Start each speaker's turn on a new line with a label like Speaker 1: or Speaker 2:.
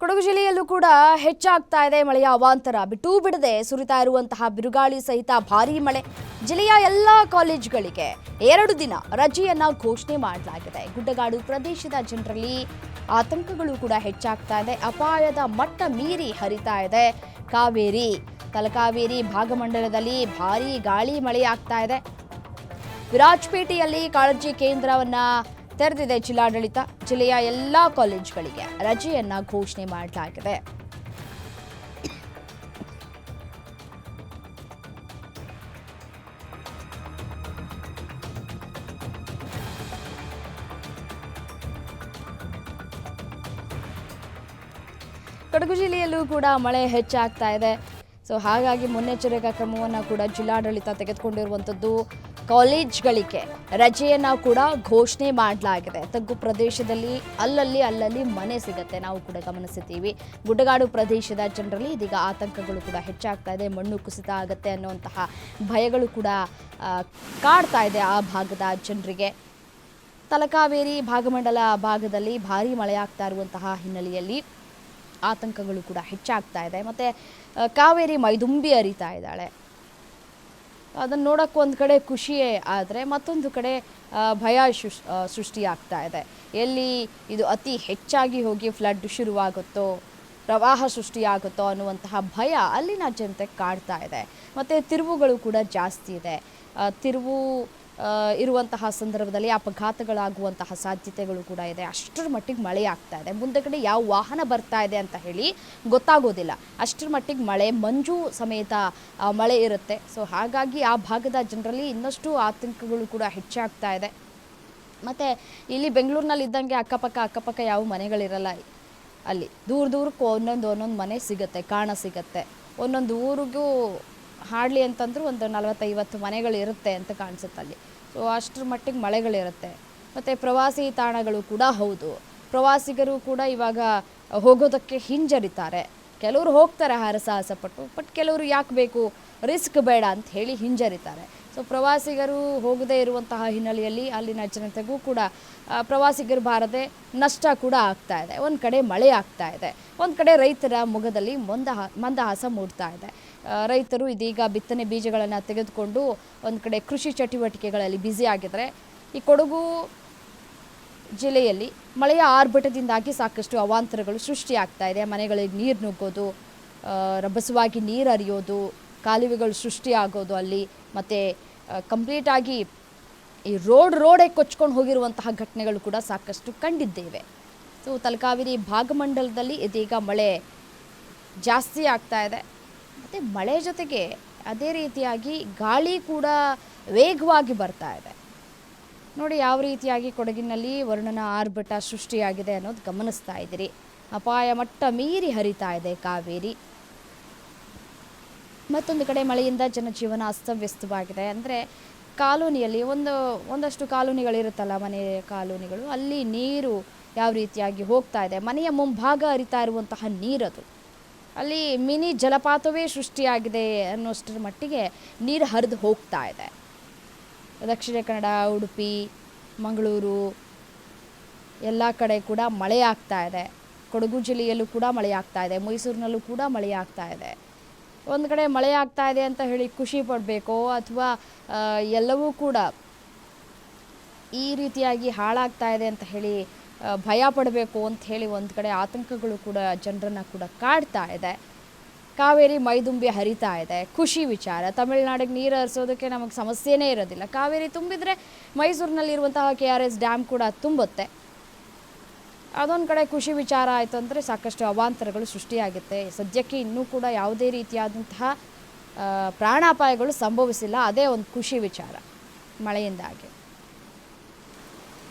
Speaker 1: ಕೊಡಗು ಜಿಲ್ಲೆಯಲ್ಲೂ ಕೂಡ ಹೆಚ್ಚಾಗ್ತಾ ಇದೆ ಮಳೆಯ ಅವಾಂತರ. ಬಿಟ್ಟು ಬಿಡದೆ ಸುರಿತಾ ಇರುವಂತಹ ಬಿರುಗಾಳಿ ಸಹಿತ ಭಾರಿ ಮಳೆ ಜಿಲ್ಲೆಯ ಎಲ್ಲ ಕಾಲೇಜುಗಳಿಗೆ. ಎರಡು ದಿನ ರಜೆಯನ್ನ ಘೋಷಣೆ ಮಾಡಲಾಗಿದೆ. ಗುಡ್ಡಗಾಡು ಪ್ರದೇಶದ ಜನರಲ್ಲಿ ಆತಂಕಗಳು ಕೂಡ ಹೆಚ್ಚಾಗ್ತಾ ಇದೆ. ಅಪಾಯದ ಮಟ್ಟ ಮೀರಿ ಹರಿತಾ ಇದೆ. ಕಾವೇರಿ, ತಲಕಾವೇರಿ ಭಾಗಮಂಡಲದಲ್ಲಿ ಭಾರಿ ಗಾಳಿ ಮಳೆಯಾಗ್ತಾ ಇದೆ. ವಿರಾಜಪೇಟೆಯಲ್ಲಿ ಕಾಳಜಿ ಕೇಂದ್ರವನ್ನ ತೆರೆದಿದೆ ಜಿಲ್ಲಾಡಳಿತ. ಜಿಲ್ಲೆಯ ಎಲ್ಲ ಕಾಲೇಜುಗಳಿಗೆ ರಜೆಯನ್ನ ಘೋಷಣೆ ಮಾಡಲಾಗಿದೆ. ಕೊಡಗು ಜಿಲ್ಲೆಯಲ್ಲೂ ಕೂಡ ಮಳೆ ಹೆಚ್ಚಾಗ್ತಾ ಇದೆ. ಸೊ ಹಾಗಾಗಿ ಮುನ್ನೆಚ್ಚರಿಕಾ ಕ್ರಮವನ್ನು ಕೂಡ ಜಿಲ್ಲಾಡಳಿತ ತೆಗೆದುಕೊಂಡಿರುವಂಥದ್ದು ಕಾಲೇಜ್ಗಳಿಗೆ ರಜೆಯನ್ನು ಕೂಡ ಘೋಷಣೆ ಮಾಡಲಾಗಿದೆ. ತಗ್ಗು ಪ್ರದೇಶದಲ್ಲಿ ಅಲ್ಲಲ್ಲಿ ಅಲ್ಲಲ್ಲಿ ಮನೆ ಸಿಗುತ್ತೆ. ನಾವು ಕೂಡ ಗಮನಿಸಿದ್ದೀವಿ. ಗುಡ್ಡಗಾಡು ಪ್ರದೇಶದ ಜನರಲ್ಲಿ ಇದೀಗ ಆತಂಕಗಳು ಕೂಡ ಹೆಚ್ಚಾಗ್ತಾ ಇದೆ. ಮಣ್ಣು ಕುಸಿತ ಆಗುತ್ತೆ ಅನ್ನುವಂತಹ ಭಯಗಳು ಕೂಡ ಕಾಡ್ತಾ ಇದೆ ಆ ಭಾಗದ ಜನರಿಗೆ. ತಲಕಾವೇರಿ, ಭಾಗಮಂಡಲ ಭಾಗದಲ್ಲಿ ಭಾರಿ ಮಳೆಯಾಗ್ತಾ ಇರುವಂತಹ ಹಿನ್ನೆಲೆಯಲ್ಲಿ ಆತಂಕಗಳು ಕೂಡ ಹೆಚ್ಚಾಗ್ತಾ ಇದೆ. ಮತ್ತು ಕಾವೇರಿ ಮೈದುಂಬಿ ಅರಿತಾ ಇದ್ದಾಳೆ. ಅದನ್ನು ನೋಡೋಕ್ಕೆ ಒಂದು ಕಡೆ ಖುಷಿಯೇ ಆದರೆ ಮತ್ತೊಂದು ಕಡೆ ಭಯ ಸೃಷ್ ಸೃಷ್ಟಿಯಾಗ್ತಾ ಇದೆ. ಎಲ್ಲಿ ಇದು ಅತಿ ಹೆಚ್ಚಾಗಿ ಹೋಗಿ ಫ್ಲಡ್ ಶುರುವಾಗುತ್ತೋ, ಪ್ರವಾಹ ಸೃಷ್ಟಿಯಾಗುತ್ತೋ ಅನ್ನುವಂತಹ ಭಯ ಅಲ್ಲಿನ ಜನತೆ ಕಾಡ್ತಾ ಇದೆ. ಮತ್ತು ತಿರುವುಗಳು ಕೂಡ ಜಾಸ್ತಿ ಇದೆ. ತಿರುವು ಇರುವಂತಹ ಸಂದರ್ಭದಲ್ಲಿ ಅಪಘಾತಗಳಾಗುವಂತಹ ಸಾಧ್ಯತೆಗಳು ಕೂಡ ಇದೆ. ಅಷ್ಟರ ಮಟ್ಟಿಗೆ ಮಳೆ ಆಗ್ತಾ ಇದೆ. ಮುಂದೆ ಕಡೆ ಯಾವ ವಾಹನ ಬರ್ತಾ ಇದೆ ಅಂತ ಹೇಳಿ ಗೊತ್ತಾಗೋದಿಲ್ಲ. ಅಷ್ಟರ ಮಟ್ಟಿಗೆ ಮಳೆ, ಮಂಜು ಸಮೇತ ಮಳೆ ಇರುತ್ತೆ. ಸೊ ಹಾಗಾಗಿ ಆ ಭಾಗದ ಜನರಲ್ಲಿ ಇನ್ನಷ್ಟು ಆತಂಕಗಳು ಕೂಡ ಹೆಚ್ಚಾಗ್ತಾ ಇದೆ. ಮತ್ತು ಇಲ್ಲಿ ಬೆಂಗಳೂರಿನಲ್ಲಿ ಇದ್ದಂಗೆ ಅಕ್ಕಪಕ್ಕ ಅಕ್ಕಪಕ್ಕ ಯಾವ ಮನೆಗಳಿರಲ್ಲ ಅಲ್ಲಿ. ದೂರ ದೂರಕ್ಕೂ ಒಂದೊಂದು ಒಂದೊಂದು ಮನೆ ಸಿಗುತ್ತೆ, ಕಾಣ ಸಿಗುತ್ತೆ. ಒಂದೊಂದು ಊರಿಗೂ ಹಾಡ್ಲಿ ಅಂತಂದ್ರೂ ಒಂದು ನಲವತ್ತೈವತ್ತು ಮನೆಗಳು ಇರುತ್ತೆ ಅಂತ ಕಾಣಿಸುತ್ತೆ ಅಲ್ಲಿ ಸೊ ಅಷ್ಟರ ಮಟ್ಟಿಗೆ ಮಳೆಗಳಿರುತ್ತೆ ಮತ್ತು ಪ್ರವಾಸಿ ತಾಣಗಳು ಕೂಡ ಹೌದು. ಪ್ರವಾಸಿಗರು ಕೂಡ ಇವಾಗ ಹೋಗೋದಕ್ಕೆ ಹಿಂಜರಿತಾರೆ. ಕೆಲವರು ಹೋಗ್ತಾರೆ ಹರಸಾಹಸಪಟ್ಟು ಬಟ್ ಕೆಲವರು ಯಾಕೆ ಬೇಕು? ರಿಸ್ಕ್ ಬೇಡ ಅಂತ ಹೇಳಿ ಹಿಂಜರಿತಾರೆ. ಸೊ ಪ್ರವಾಸಿಗರು ಹೋಗದೇ ಇರುವಂತಹ ಹಿನ್ನೆಲೆಯಲ್ಲಿ ಅಲ್ಲಿನ ಜನತೆಗೂ ಕೂಡ ಪ್ರವಾಸಿಗರು ಬಾರದೆ ನಷ್ಟ ಕೂಡ ಆಗ್ತಾ ಇದೆ. ಒಂದು ಕಡೆ ಮಳೆ ಆಗ್ತಾ ಇದೆ. ಒಂದು ಕಡೆ ರೈತರ ಮೊಗದಲ್ಲಿ ಮಂದ ಮಂದಹಾಸ ಮೂಡ್ತಾ ಇದೆ. ರೈತರು ಇದೀಗ ಬಿತ್ತನೆ ಬೀಜಗಳನ್ನು ತೆಗೆದುಕೊಂಡು ಒಂದು ಕಡೆ ಕೃಷಿ ಚಟುವಟಿಕೆಗಳಲ್ಲಿ ಬ್ಯುಸಿ ಆಗಿದ್ದರೆ ಈ ಕೊಡಗು ಜಿಲ್ಲೆಯಲ್ಲಿ ಮಳೆಯ ಆರ್ಭಟದಿಂದಾಗಿ ಸಾಕಷ್ಟು ಅವಾಂತರಗಳು ಸೃಷ್ಟಿಯಾಗ್ತಾ ಇದೆ. ಮನೆಗಳಿಗೆ ನೀರು ನುಗ್ಗೋದು ರಭಸವಾಗಿ ನೀರು ಹರಿಯೋದು, ಕಾಲುವೆಗಳು ಸೃಷ್ಟಿಯಾಗೋದು ಅಲ್ಲಿ, ಮತ್ತು ಕಂಪ್ಲೀಟಾಗಿ ಈ ರೋಡ್ ರೋಡೇ ಕೊಚ್ಕೊಂಡು ಹೋಗಿರುವಂತಹ ಘಟನೆಗಳು ಕೂಡ ಸಾಕಷ್ಟು ಕಂಡಿದ್ದೇವೆ ಸೊ, ತಲಕಾವೇರಿ ಭಾಗಮಂಡಲದಲ್ಲಿ ಇದೀಗ ಮಳೆ ಜಾಸ್ತಿ ಆಗ್ತಾ ಇದೆ. ಮತ್ತು ಮಳೆ ಜೊತೆಗೆ ಅದೇ ರೀತಿಯಾಗಿ ಗಾಳಿ ಕೂಡ ವೇಗವಾಗಿ ಬರ್ತಾ ಇದೆ. ನೋಡಿ, ಯಾವ ರೀತಿಯಾಗಿ ಕೊಡಗಿನಲ್ಲಿ ವರ್ಣನ ಆರ್ಭಟ ಸೃಷ್ಟಿಯಾಗಿದೆ ಅನ್ನೋದು ಗಮನಿಸ್ತಾ ಇದ್ದೀರಿ. ಅಪಾಯ ಮಟ್ಟ ಮೀರಿ ಹರಿತಾ ಇದೆ ಕಾವೇರಿ. ಮತ್ತೊಂದು ಕಡೆ ಮಳೆಯಿಂದ ಜನಜೀವನ ಅಸ್ತವ್ಯಸ್ತವಾಗಿದೆ. ಅಂದರೆ ಕಾಲೋನಿಯಲ್ಲಿ ಒಂದು, ಒಂದಷ್ಟು ಕಾಲೋನಿಗಳಿರುತ್ತಲ್ಲ ಮನೆ ಕಾಲೋನಿಗಳು, ಅಲ್ಲಿ ನೀರು ಯಾವ ರೀತಿಯಾಗಿ ಹೋಗ್ತಾ ಇದೆ. ಮನೆಯ ಮುಂಭಾಗ ಹರಿತಾ ಇರುವಂತಹ ನೀರದು. ಅಲ್ಲಿ ಮಿನಿ ಜಲಪಾತವೇ ಸೃಷ್ಟಿಯಾಗಿದೆ ಅನ್ನೋಷ್ಟರ ಮಟ್ಟಿಗೆ ನೀರು ಹರಿದು ಹೋಗ್ತಾ ಇದೆ. ದಕ್ಷಿಣ ಕನ್ನಡ, ಉಡುಪಿ, ಮಂಗಳೂರು, ಎಲ್ಲ ಕಡೆ ಕೂಡ ಮಳೆ ಆಗ್ತಾ ಇದೆ. ಕೊಡಗು ಜಿಲ್ಲೆಯಲ್ಲೂ ಕೂಡ ಮಳೆ ಆಗ್ತಾ ಇದೆ. ಮೈಸೂರಿನಲ್ಲೂ ಕೂಡ ಮಳೆ ಆಗ್ತಾ ಇದೆ. ಒಂದು ಕಡೆ ಮಳೆ ಆಗ್ತಾ ಇದೆ ಅಂತ ಹೇಳಿ ಖುಷಿ ಪಡಬೇಕೋ ಅಥವಾ ಎಲ್ಲವೂ ಕೂಡ ಈ ರೀತಿಯಾಗಿ ಹಾಳಾಗ್ತಾ ಇದೆ ಅಂತ ಹೇಳಿ ಭಯ ಪಡಬೇಕು ಅಂತ ಹೇಳಿ ಒಂದು ಕಡೆ ಆತಂಕಗಳು ಕೂಡ ಜನರನ್ನು ಕೂಡ ಕಾಡ್ತಾ ಇದೆ. ಕಾವೇರಿ ಮೈದುಂಬಿ ಹರಿತಾ ಇದೆ. ಖುಷಿ ವಿಚಾರ. ತಮಿಳುನಾಡಿಗೆ ನೀರು ಹರಿಸೋದಕ್ಕೆ ನಮಗೆ ಸಮಸ್ಯೆನೇ ಇರೋದಿಲ್ಲ. ಕಾವೇರಿ ತುಂಬಿದರೆ ಮೈಸೂರಿನಲ್ಲಿರುವಂತಹ ಕೆ ಆರ್ ಎಸ್ ಡ್ಯಾಮ್ ಕೂಡ ತುಂಬುತ್ತೆ. ಅದೊಂದು ಕಡೆ ಖುಷಿ ವಿಚಾರ ಆಯಿತು ಅಂದರೆ ಸಾಕಷ್ಟು ಅವಾಂತರಗಳು ಸೃಷ್ಟಿಯಾಗುತ್ತೆ. ಸದ್ಯಕ್ಕೆ ಇನ್ನೂ ಕೂಡ ಯಾವುದೇ ರೀತಿಯಾದಂತಹ ಪ್ರಾಣಾಪಾಯಗಳು ಸಂಭವಿಸಿಲ್ಲ. ಅದೇ ಒಂದು ಖುಷಿ ವಿಚಾರ. ಮಳೆಯಿಂದಾಗಿ.